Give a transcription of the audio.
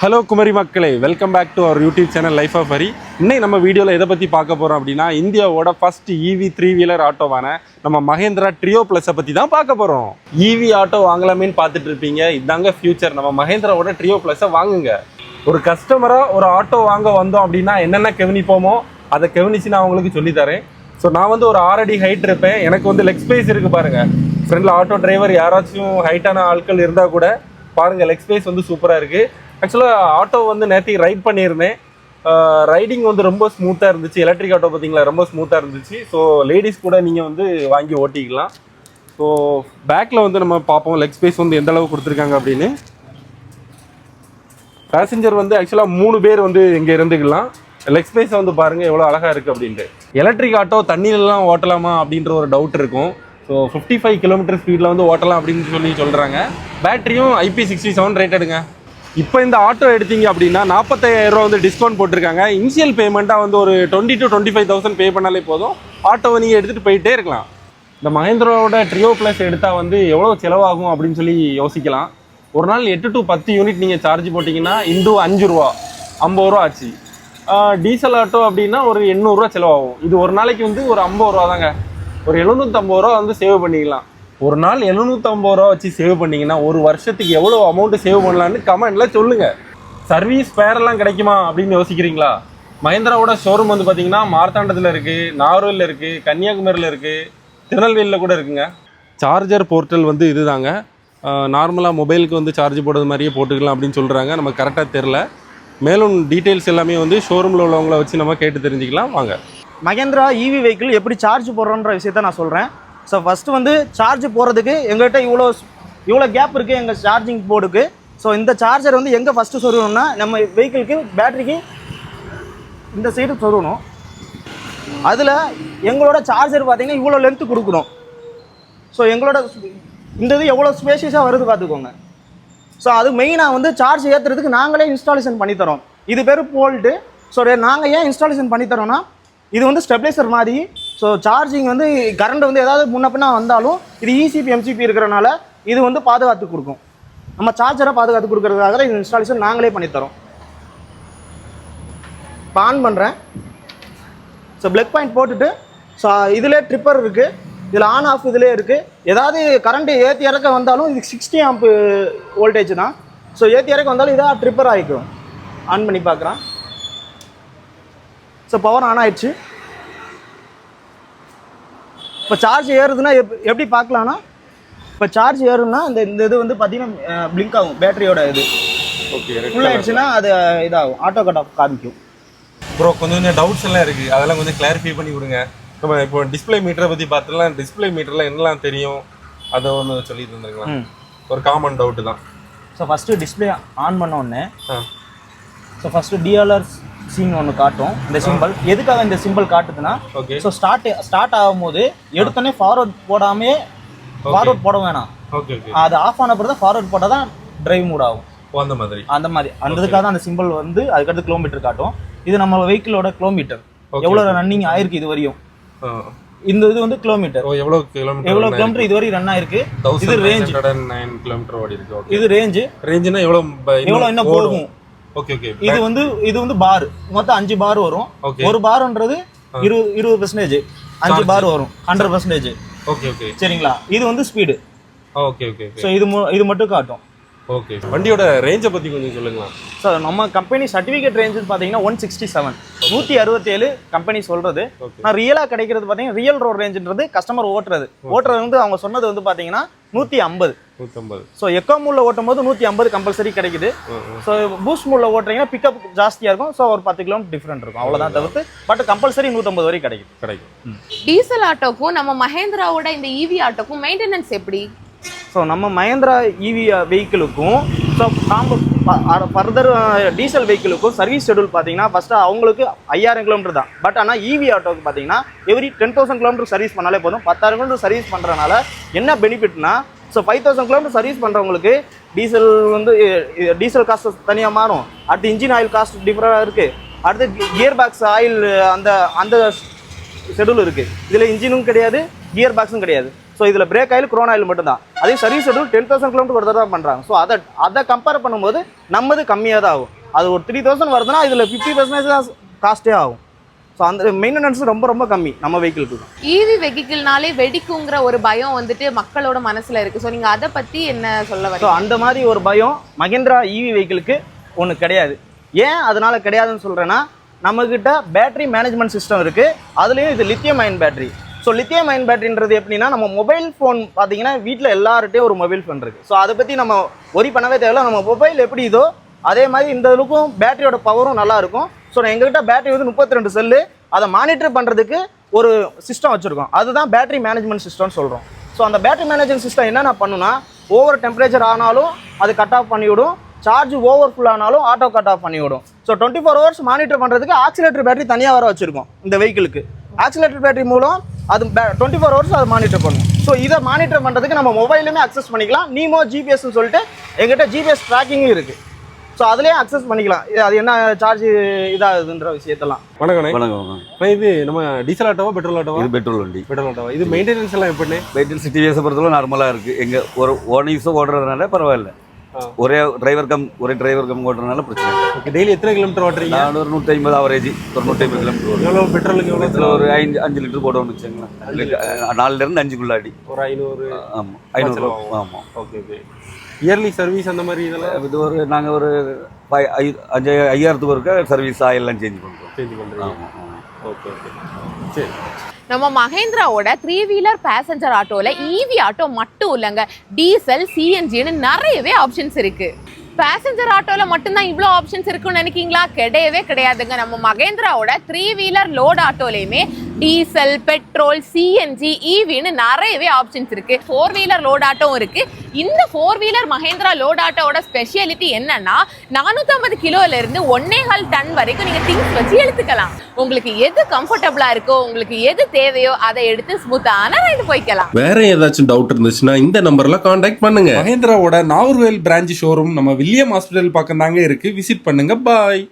Hello Kumari மக்களே. Welcome back to our YouTube channel life of Hari இன்னைக்கு நம்ம வீடியோவில் எதை பற்றி பார்க்க போகிறோம் அப்படின்னா இந்தியாவோட ஃபர்ஸ்ட் ஈவி த்ரீ வீலர் ஆட்டோவான நம்ம மகேந்திரா ட்ரியோ ப்ளஸை பற்றி தான் பார்க்க போகிறோம் ஈவி ஆட்டோ வாங்கலாமேன்னு பார்த்துட்டு இருப்பீங்க. இதாங்க ஃபியூச்சர் நம்ம மகேந்திராவோட ட்ரியோ ப்ளஸை வாங்குங்க. ஒரு கஸ்டமராக ஒரு ஆட்டோ வாங்க வந்தோம் அப்படின்னா என்னென்ன கவனிப்போமோ அதை கவனிச்சு நான் உங்களுக்கு சொல்லித்தரேன் ஸோ நான் வந்து ஒரு ஆறடி ஹைட் இருப்பேன். எனக்கு வந்து லெக் ஸ்பேஸ் இருக்குது பாருங்கள் ஃப்ரெண்டில் ஆட்டோ டிரைவர் யாராச்சும் ஹைட்டான ஆட்கள் இருந்தால் கூட பாருங்கள் லெக் ஸ்பேஸ் வந்து சூப்பராக இருக்குது ஆக்சுவலாக ஆட்டோ வந்து நேற்றுக்கு ரைட் பண்ணியிருந்தேன் ரைடிங் வந்து ரொம்ப ஸ்மூத்தாக இருந்துச்சு. எலக்ட்ரிக் ஆட்டோ பார்த்தீங்களா? ரொம்ப ஸ்மூத்தாக இருந்துச்சு. ஸோ லேடிஸ் கூட நீங்கள் வந்து வாங்கி ஓட்டிக்கலாம். ஸோ பேக்கில் வந்து நம்ம பார்ப்போம். லெக் ஸ்பேஸ் வந்து எந்த அளவு கொடுத்துருக்காங்க அப்படின்னு. பேசஞ்சர் வந்து ஆக்சுவலாக மூணு பேர் வந்து இங்கே இருந்துக்கலாம். லெக் ஸ்பேஸ் வந்து பாருங்கள் எவ்வளோ அழகாக இருக்குது அப்படின்ட்டு. எலக்ட்ரிக் ஆட்டோ தண்ணியிலலாம் ஓட்டலாமா அப்படின்ற ஒரு டவுட் இருக்கும். ஸோ ஃபிஃப்டி ஃபைவ் கிலோமீட்டர் ஸ்பீடில் வந்து ஓட்டலாம் அப்படின்னு சொல்லி சொல்கிறாங்க பேட்டரியும் ஐபி சிக்ஸ்டி செவன் ரேட்டடுங்க இப்போ இந்த ஆட்டோ எடுத்தீங்க அப்படின்னா நாற்பத்தாயிரரூவா வந்து டிஸ்கவுண்ட் போட்டிருக்காங்க. இனிஷியல் பேமெண்ட்டாக வந்து ஒரு twenty to twenty five thousand pay பண்ணாலே போதும். ஆட்டோவை நீங்கள் எடுத்துகிட்டு போயிட்டே இருக்கலாம். இந்த மஹேந்திராவோட ட்ரியோ ப்ளஸ் எடுத்தால் வந்து எவ்வளோ செலவாகும் அப்படின்னு சொல்லி யோசிக்கலாம். ஒரு நாள் எட்டு டு பத்து யூனிட் நீங்கள் சார்ஜ் போட்டிங்கன்னா இன்டு அஞ்சு ரூபா ஐம்பது ரூபா ஆச்சு. டீசல் ஆட்டோ அப்படின்னா ஒரு எண்ணூறுரூவா செலவாகும். இது ஒரு நாளைக்கு வந்து ஒரு ஐம்பது ரூபா தாங்க ஒரு எழுநூற்றம்பது ரூபா வந்து சேவ் பண்ணிக்கலாம். ஒரு நாள் எழுநூற்றம்பது ரூபா வச்சு சேவ் பண்ணிங்கன்னா ஒரு வருஷத்துக்கு எவ்வளோ அமௌண்ட்டு சேவ் பண்ணலான்னு கமெண்ட்டில் சொல்லுங்கள் சர்வீஸ் பேரெல்லாம் கிடைக்குமா அப்படின்னு யோசிக்கிறீங்களா? மஹேந்திராவோட ஷோரூம் வந்து பார்த்தீங்கன்னா மார்த்தாண்டத்தில் இருக்குது நாகர்கோவிலில் இருக்குது கன்னியாகுமரியில் இருக்குது திருநெல்வேலியில் கூட இருக்குங்க. சார்ஜர் போர்ட்டல் வந்து இதுதாங்க. நார்மலாக மொபைலுக்கு வந்து சார்ஜ் போடுறது மாதிரியே போட்டுக்கலாம் அப்படின்னு சொல்கிறாங்க நமக்கு கரெக்டாக தெரில மேலும் டீட்டெயில்ஸ் எல்லாமே வந்து ஷோரூமில் உள்ளவங்கள வச்சு நம்ம கேட்டு தெரிஞ்சுக்கலாம். வாங்க. மகேந்திரா இவி வெஹிக்கிள் எப்படி சார்ஜ் போடுறோன்ற விஷயத்த நான் சொல்கிறேன் ஸோ ஃபஸ்ட்டு வந்து சார்ஜ் போடுறதுக்கு எங்கள்கிட்ட இவ்வளோ இவ்வளோ கேப் இருக்குது எங்கள் சார்ஜிங் போர்டுக்கு ஸோ இந்த சார்ஜர் வந்து எங்கே ஃபஸ்ட்டு சொருகணும்னா நம்ம வெஹிக்கிளுக்கு பேட்டரிக்கு இந்த சைடு சொருகணும். அதில் எங்களோட சார்ஜர் பார்த்தீங்கன்னா இவ்வளோ லென்த்து கொடுக்கணும். ஸோ எங்களோட இந்த இது எவ்வளோ ஸ்பேஷியஸாக வருது பார்த்துக்கோங்க ஸோ அது மெயினாக வந்து சார்ஜ் ஏற்றுறதுக்கு நாங்களே இன்ஸ்டாலேஷன் பண்ணித்தரோம். இது பேர் போல்ட்டு ஸோ நாங்கள் ஏன் இன்ஸ்டாலேஷன் பண்ணித்தரோன்னா இது வந்து ஸ்டெப்லைசர் மாதிரி ஸோ சார்ஜிங் வந்து கரண்ட் வந்து ஏதாவது முன்ன பின்ன வந்தாலும் இது இசிபி எம்சிபி இருக்கிறனால இது வந்து பாதுகாத்து கொடுக்கும். நம்ம சார்ஜரை பாதுகாத்து கொடுக்கறதுக்காக தான் இந்த இன்ஸ்டாலேஷன் நாங்களே பண்ணித்தரோம் இப்போ ஆன் பண்ணுறேன் ஸோ பிளக் பாயிண்ட் போட்டுட்டு ஸோ இதிலே ட்ரிப்பர் இருக்குது இதில் ஆன் ஆஃப் இதிலே இருக்குது ஏதாவது கரண்ட்டு ஏற்றி இறக்க வந்தாலும் இது சிக்ஸ்டி ஆம்ப் வோல்டேஜ் தான். ஸோ ஏற்றி இறக்க வந்தாலும் இதாக ட்ரிப்பர் ஆகிக்கும் ஆன் பண்ணி பார்க்குறேன். ஸோ பவர் ஆன் ஆயிடுச்சு. இப்போ சார்ஜ் ஏறுதுன்னா எப் எப்படி பார்க்கலான்னா இப்போ சார்ஜ் ஏறும்னா இந்த இந்த இது வந்து பார்த்தீங்கன்னா பிளிங்க் ஆகும் பேட்டரியோட இது. ஓகே ஃபுல் ஆயிடுச்சுன்னா அது இதாகும் ஆட்டோ கட் ஆஃப் காமிக்கும். ப்ரோ கொஞ்சம் கொஞ்சம் டவுட்ஸ் எல்லாம் இருக்குது அதெல்லாம் கொஞ்சம் கிளாரிஃபை பண்ணி கொடுங்க. நம்ம இப்போ டிஸ்ப்ளே மீட்டரை பற்றி பார்த்துலாம் டிஸ்ப்ளே மீட்டரில் என்னலாம் தெரியும்? அதை ஒன்று சொல்லி தந்துருக்கலாம். ம். ஒரு காமன் டவுட்டு தான். ஸோ ஃபஸ்ட்டு டிஸ்பிளே ஆன் பண்ண உடனே ஸோ ஃபஸ்ட்டு டிஎல்ஆர் சீன் ஒன்று காட்டும். இந்த சிம்பிள் எதுக்காக இந்த சிம்பிள் காட்டுதுன்னா ஓகே ஸோ ஸ்டார்ட் ஸ்டார்ட் ஆகும்போது எடுத்தோடனே ஃபார்வர்ட் போடாமே ஃபார்வர்ட் போட வேணாம். ஓகே அது ஆஃப் ஆன பிறகு ஃபார்வர்ட் போட்டால் தான் டிரைவ் மூட் ஆகும். அந்த மாதிரி. அந்த மாதிரி. அந்த இதுக்காக தான் அந்த சிம்பிள் வந்து அதுக்கடுத்து கிலோமீட்டர் காட்டும். இது நம்ம வெஹிக்கிளோட கிலோமீட்டர் எவ்வளோ ரன்னிங் ஆயிருக்கு இது வரையும். இந்த இது வந்து கிலோமீட்டர் ஓ எவ்வளோ கிலோமீட்டர் எவ்வளோ கிலோமீட்டர் இது வரையும் ரன் ஆயிருக்கு? இது அண்ட் நைன் கிலோமீட்டர் ஓடி இருக்கு இது ரேஞ்சு ரேஞ்சுனா எவ்வளோ எவ்வளோ இன்னும் போகும். ஓகே ஓகே இது வந்து இது வந்து பார் மொத்தம் அஞ்சு பார் வரும். ஒரு பார்ன்றது இரு இருபது பெர்சன்டேஜ் அஞ்சு பார் வரும். ஹண்ட்ரட் பர்சன்டேஜ் ஓகே ஓகே சரிங்களா? இது வந்து ஸ்பீடு ஓகே ஓகே ஸோ இது இது மட்டும் காட்டும். ஓகே. வண்டியோட ரேஞ்சை பற்றி கொஞ்சம் சொல்லுங்களா ஸோ நம்ம கம்பெனி சர்டிஃபிகேட் ரேஞ்சு பார்த்தீங்கன்னா ஒன் சிக்ஸ்டி செவன் நூற்றி அறுபத்தேழு கம்பெனி சொல்கிறது நான் ரியலாக கிடைக்கிறது பார்த்தீங்கன்னா ரியல் ரோட் ரேஞ்சுன்றது கஸ்டமர் ஓட்டுறது. ஓட்டுறது வந்து அவங்க சொன்னது வந்து பார்த்தீங்கன்னா நூற்றி ஐம்பது. நூற்றம்பது ஸோ எக்கோ மூலில் ஓட்டும் போது நூற்றி ஐம்பது கம்பல்சரி கிடைக்குது. ஸோ பூஸ்ட் மூலில் ஓட்டுறீங்கன்னா பிக்கப் ஜாஸ்தியாக இருக்கும். ஸோ ஒரு பத்து கிலோமீட்டர் டிஃப்ரெண்ட் இருக்கும். அவ்வளோதான் தவிர்த்து பட் கம்பல்சரி நூற்றம்பது வரை கிடைக்குது கிடைக்கும். டீசல் ஆட்டோக்கும் நம்ம மஹேந்திராவோட இந்த இவி ஆட்டோக்கும் மெயின்டெனன்ஸ் எப்படி? ஸோ நம்ம மஹேந்திரா இவி வெஹிக்கிளுக்கும் ஸோ காம்போ ஃபர்தர் டீசல் வெஹிக்கிளுக்கும் சர்வீஸ் ஷெடியூல் பார்த்தீங்கன்னா ஃபஸ்ட்டு அவங்களுக்கு ஐயாயிரம் கிலோமீட்டர் தான். பட் ஆனால் இவி ஆட்டோக்கு பார்த்தீங்கன்னா every ten thousand kilometre service பண்ணாலே போதும். பத்தாயிரம் கிலோமீட்டர் சர்வீஸ் பண்ணுறனால என்ன பெனிஃபிட்னா so five thousand kilometre service பண்ணுறவங்களுக்கு டீசல் வந்து டீசல் காஸ்ட் தனியாக மாறும். அடுத்து இன்ஜின் ஆயில் காஸ்ட் டிஃப்ரெண்டாக இருக்குது அடுத்து கியர் பாக்ஸ் ஆயில் அந்த அந்த ஷெடியூல் இருக்குது இதில் இன்ஜினும் கிடையாது கியர் பாக்ஸும் கிடையாது. ஸோ இதில் பிரேக் ஆயில் குரோன் ஆயில் மட்டும்தான். அதே service schedule ten thousand kilometre ஒரு தான் பண்ணுறாங்க ஸோ அதை அதை கம்பேர் பண்ணும்போது நம்மது கம்மியாக தான் ஆகும். அது ஒரு த்ரீ தௌசண்ட் வருதுன்னா இதில் ஃபிஃப்டி பர்சன்டேஜ் தான் காஸ்ட்டே ஆகும். ஸோ அந்த மெயின்டெனன்ஸ் ரொம்ப ரொம்ப கம்மி நம்ம வெஹிக்கிளுக்கு ஈவி வெஹிக்கிள்னாலே வெடிக்குங்கிற ஒரு பயம் வந்துட்டு மக்களோட மனசுல இருக்கு. ஸோ நீங்க அதை பத்தி என்ன சொல்ல ஸோ வரீங்க? அந்த மாதிரி ஒரு பயம் மகேந்திரா இவி வெஹிக்கிளுக்கு ஒன்று கிடையாது. ஏன் அதனால கிடையாதுன்னு சொல்கிறேன்னா நம்மக்கிட்ட பேட்டரி மேனேஜ்மெண்ட் சிஸ்டம் இருக்குது அதுலேயும் இது lithium ion battery so lithium ion பேட்டரின்றது எப்படின்னா நம்ம மொபைல் ஃபோன் பார்த்தீங்கன்னா வீட்டில் எல்லார்கிட்டையும் ஒரு மொபைல் ஃபோன் இருக்குது ஸோ அதை பற்றி நம்ம ஒரி பண்ணவே தேவையில்ல. நம்ம மொபைல் எப்படி இதோ அதே மாதிரி இந்த இதுக்கும் பேட்டரியோட பவரும் நல்லாயிருக்கும் ஸோ நான் எங்ககிட்ட பேட்டரி வந்து முப்பத்தி ரெண்டு செல்லு அதை மானிட்டர் பண்ணுறதுக்கு ஒரு சிஸ்டம் வச்சுருக்கோம். அதுதான் பேட்டரி மேனேஜ்மெண்ட் சிஸ்டம்னு சொல்கிறோம் ஸோ அந்த பேட்டரி மேனேஜ்மெண்ட் சிஸ்டம் என்னென்ன பண்ணுன்னா ஓவர் டெம்பரேச்சர் ஆனாலும் அது கட் ஆஃப் பண்ணிவிடும். சார்ஜ் ஓவர் ஃபுல் ஆனாலும் ஆட்டோ கட் ஆஃப் பண்ணிவிடும். So twenty four hours monitor பண்ணுறதுக்கு ஆக்சிலேட்டர் பேட்டரி தனியாக வர வச்சுருக்கோம் இந்த வெஹிக்கிளுக்கு ஆக்சிலேட்டர் பேட்டரி மூலம் அது டுவெண்ட்டி ஃபோர் ஹவர்ஸ் அது மானிட்டர் பண்ணும். ஸோ இதை மானிட்டர் பண்ணுறதுக்கு நம்ம மொபைலுமே அக்சஸ் பண்ணிக்கலாம். நீமோ ஜிபிஎஸ்னு சொல்லிட்டு எங்கிட்ட ஜிபிஎஸ் ட்ராக்கிங்கும் இருக்குது ஸோ அதுலேயே அக்சஸ் பண்ணிக்கலாம். இது அது என்ன சார்ஜ் இதாகுதுன்ற விஷயத்தெல்லாம். வணக்கம் வணக்கம். இது நம்ம டீசல் ஆட்டோவா பெட்ரோல் ஆட்டோவா? இது பெட்ரோல் வண்டி. பெட்ரோல் ஆட்டோவா. இது மெயின்டெனன்ஸ் எல்லாம் எப்படி சிட்டி வேஸை பொறுத்தவரை நார்மலாக இருக்குது எங்கள் ஒரு ஒன் யூஸும் ஓடுறதுனால பரவாயில்ல. ஒரே டிரைவர் கம் ஒரே டிரைவர் கம் ஓடுறதுனால பிரச்சனை ஓகே டெய்லி எத்தனை கிலோமீட்டர் ஓட்டுறீங்க? நான் ஒரு நூற்றி ஐம்பது ஆவரேஜ் ஒரு நூற்றி ஐம்பது கிலோமீட்டர் எவ்வளோ பெட்ரோலுக்கு எவ்வளோ ஒரு ஐந்து அஞ்சு லிட்டர் போடுவோம்னு வச்சுங்களேன் நாலுலேருந்து அஞ்சுக்குள்ளாடி ஒரு ஐநூறு ஆமாம் ஆகும். ஆமாம் ஓகே ஓகே. இயர்லி சர்வீஸ் அந்த மாதிரி இதெல்லாம்? இது ஒரு நாங்கள் ஒரு அஞ்சு ஐயாயிரத்துக்கு ஒருக்க சர்வீஸ் ஆயிலெலாம் சேஞ்ச் பண்ணுறோம் சேஞ்ச் பண்ணுறீங்க ஆமாம் ஆமாம் ஓகே ஓகே. சரி. நம்ம மகேந்திராவோட த்ரீ வீலர் பேசஞ்சர் ஆட்டோவில் ஈவி ஆட்டோ மட்டும் இல்லைங்க. டீசல் சிஎன்ஜின்னு நிறையவே ஆப்ஷன்ஸ் இருக்கு. பேசஞ்சர் ஆட்டோவில் மட்டும்தான் இவ்வளோ ஆப்ஷன்ஸ் இருக்குன்னு நினைக்கிங்களா கிடையவே கிடையாதுங்க. நம்ம மகேந்திராவோட த்ரீ வீலர் லோட் ஆட்டோலையுமே டீசல் பெட்ரோல் சிஎன்ஜி ஈவின்னு நிறையவே ஆப்ஷன்ஸ் இருக்கு. ஃபோர் வீலர் லோட் ஆட்டோவும் இருக்கு. இந்த ஃபோர் வீலர் மகேந்திரா லோட் ஆட்டோவோட ஸ்பெஷாலிட்டி என்னன்னா நானூற்றம்பது கிலோல இருந்து ஒன்னே கால் டன் வரைக்கும் நீங்க திங்ஸ் வச்சு எடுத்துக்கலாம். உங்களுக்கு எது கம்ஃபர்டபுளா இருக்கோ உங்களுக்கு எது தேவையோ அதை எடுத்து ஸ்மூத்தான ரைடு போய்க்கலாம். வேற ஏதாச்சும் டவுட் இருந்துச்சுன்னா இந்த நம்பர்ல காண்டாக்ட் பண்ணுங்க. மகேந்திராவோட நாகர்வேல் பிரான்ச் ஷோரூம் நம்ம வில்லியம் ஹாஸ்பிட்டல் பக்கம் தாங்க இருக்கு. விசிட் பண்ணுங்க. பாய்